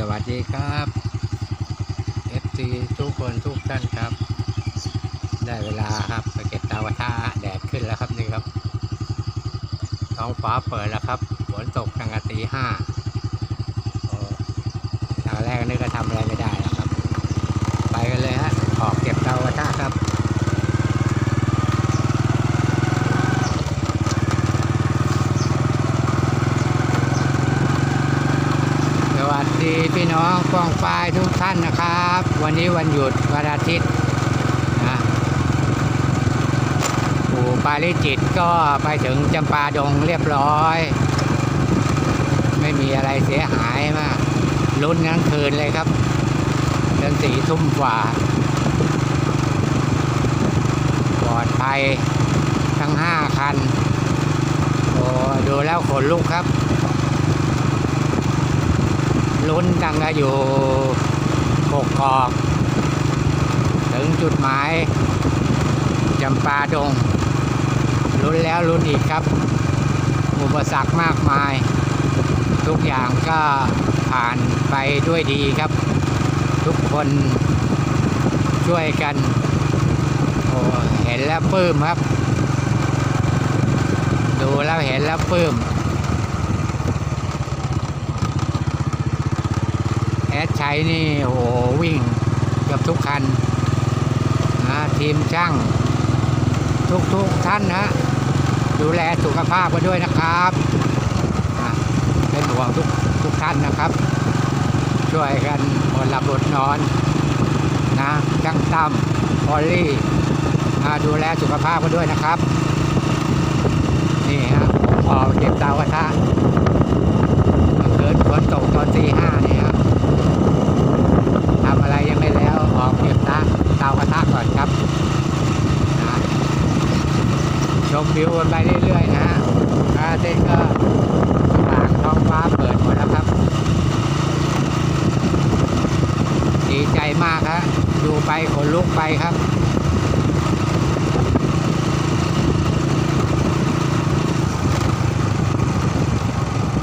สวัสดีครับ FC ทุกคนทุกท่านครับ ได้เวลาครับไปเก็บดาวท่าแดดขึ้นแล้วครับนี่ครับท้องฟ้าเปิดแล้วครับฝนตกตั้งแต่ตีห้าโอ้ตอนแรกนึกก็ทำอะไรไม่ได้แล้วครับ ไปกันเลยฮะออกเก็บดาวกระทะครับ สวัส ดีพี่น้องฟ้องปายทุกท่านนะครับ วันนี้วันหยุดวันอาทิตย์นะปู่ปาริจิตก็ไปถึงจำปาดงเรียบร้อย ไม่มีอะไรเสียหายมากลุ้นทั้งคืนเลยครับจนสี่ทุ่มกว่าปลอดภัยทั้งห้าคันโอ้ดูแล้วขนลุกครับ ลุ้นกันก็อยู่กกอก ถึงจุดหมายจำปาดงลุ้นแล้วลุ้นอีกครับ อุปสรรคมากมาย ทุกอย่างก็ผ่านไปด้วยดีครับ ทุกคนช่วยกัน โอ้เห็นแล้วปลื้มครับ ดูแล้วเห็นแล้วปลื้ม อดชัยนี่โอ้โหวิ่งเกือบทุกคันนะทีมช่าง ทุกๆท่านนะดูแลสุขภาพกันด้วยนะครับเป็นห่วงทุกทุกท่านนะครับ ช่วยกันอดหลับอดนอนนะช่างตั้มพอลลี่ดูแลสุขภาพกันด้วยนะครับ นี่ฮะพอเก็บดาวกระทะเกิดฝนตกตอนตีห้านี่ครับ ทำอะไรยังไม่แล้วออกเก็บตาเตากระทะก่อนครับนะชมวิวกันไปเรื่อยๆนะฮะ ทาเต้นก็ต่างท้องฟ้าเปิดหมดแล้วครับ ดีใจมากฮะดูไปขนลุกไปครับ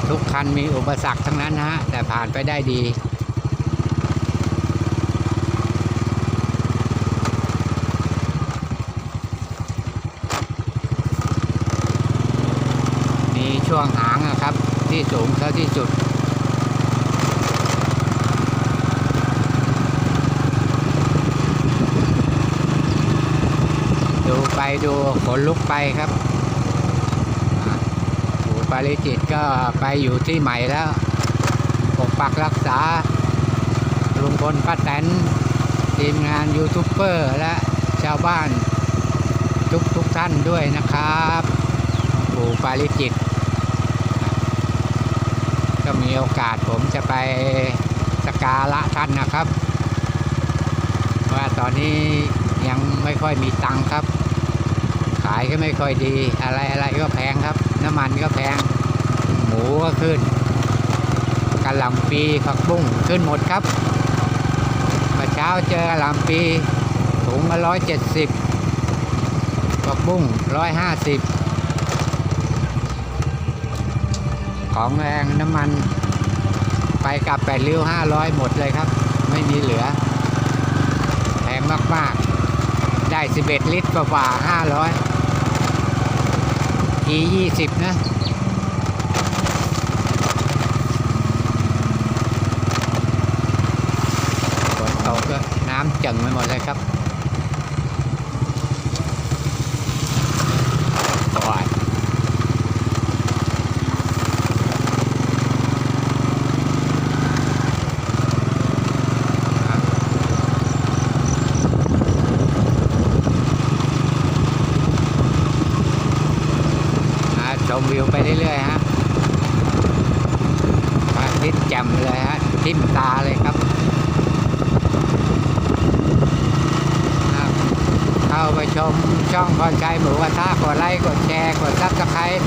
ทุกคันมีอุปสรรคทั้งนั้นนะฮะ แต่ผ่านไปได้ดี มีช่วงหางนะครับ ที่สูงเท่าที่สุด ดูไปดูขนลุกไปครับปู่ปาริจิตก็ไปอยู่ที่ใหม่แล้วปกปักรักษาลุงพลป้าแตนทีมงานยูทูบเบอร์และชาวบ้านทุกทุกท่านด้วยนะครับปู่ปาริจิต ก็มีโอกาสผมจะไปสการะท่านนะครับ ว่าตอนนี้ยังไม่ค่อยมีตังค์ครับ ขายก็ไม่ค่อยดี อะไรอะไรก็แพงครับ น้ำมันก็แพง หมูก็ขึ้นกะหล่ำปีผักบุ้งขึ้นหมดครับเมื่อเช้าเจอกะหล่ำปีถุงละร้อยเจ็ดสิบผักบุ้งร้อยห้าสิบ ของแรงน้ำมันไปกลับแปดริ้วห้าร้อยหมดเลยครับ ไม่มีเหลือแพงมาก ๆ ได้สิบเอ็ดลิตรกว่าห้าร้อยอียี่สิบนะฝนตกก็น้ำเจิ่งไปหมดเลยครับโอ้ย อ่าช มวิวไปเรื่อยๆฮะพระอาทิตย์แจ่มเลยฮะทิ่มตาเลยครับ เข้าไปชมช่องพรชัยหมูกระทะกดไลค์กดแชร์กดซับสไครต์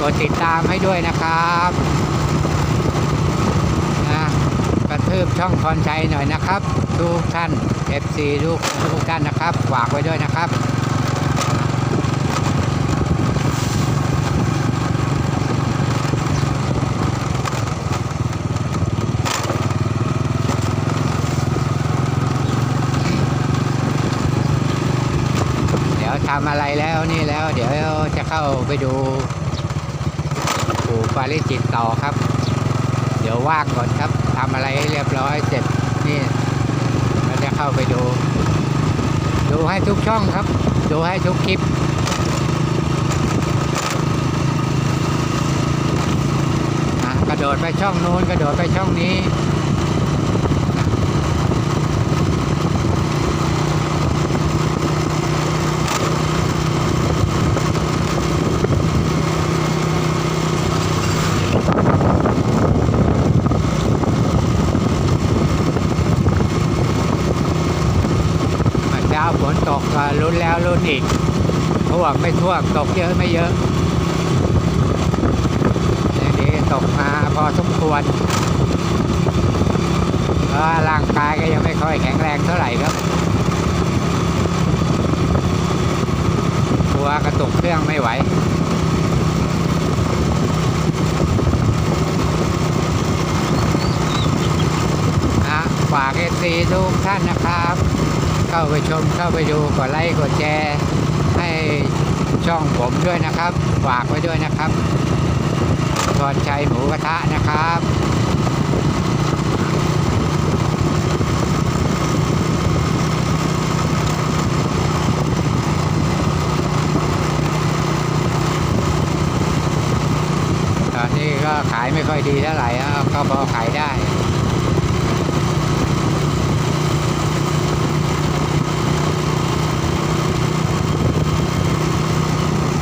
กดติดตามให้ด้วยนะครับนะกระทืบช่องพรชัยหน่อยนะครับ ทุกท่าน FC ทุกทุกท่านนะครับฝากไว้ด้วยนะครับ ทำอะไรแล้วนี่แล้ว เดี๋ยวจะเข้าไปดูปู่ปาริจิตต่อครับ เดี๋ยวว่างก่อนครับทำอะไรให้เรียบร้อยเสร็จนี่เราจะเข้าไปดู ดูให้ทุกช่องครับ ดูให้ทุกคลิปกระโดดไปช่องนู้นกระโดดไปช่องนี้ เมื่อเช้าฝน ตกลุ้นแล้วลุ้นอีกท่วมไม่ท่วมตกเยอะไม่เยอะอย่างนี่ตกมาพอสมควรเพราะว่าร่างกายก็ยังไม่ค่อยแข็งแรงเท่าไหร่ครับตัวกระตุกเครื่องไม่ไหวนะฝากเอซีทุกท่านนะครับ เข้าไปชมเข้าไปดูกดไลค์กดแชร์ให้ช่องผมด้วยนะครับ ฝากไว้ด้วยนะครับทอนชัยหมูกระทะนะครับตอนนี้ก็ขายไม่ค่อยดีเท่าไหร่ก็พอขายได้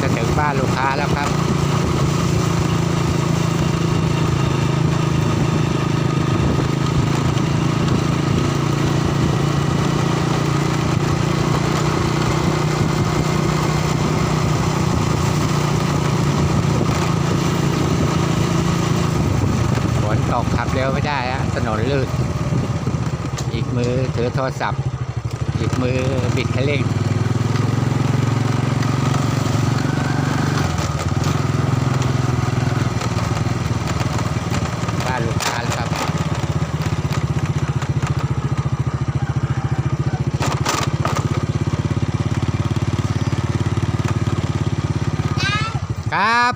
จะถึงบ้านลูกค้าแล้วครับ ฝน ตกขับเร็วไม่ได้ฮะถนนลื่น อีกมือถือโทรศัพท์ อีกมือบิดคันเร่งบ้านลูกค้าแล้วครับครับ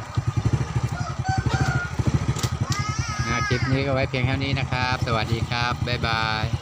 อ่าคลิป นี้ก็ไว้เพียงเท่านี้นะครับ สวัสดีครับ บ๊ายบาย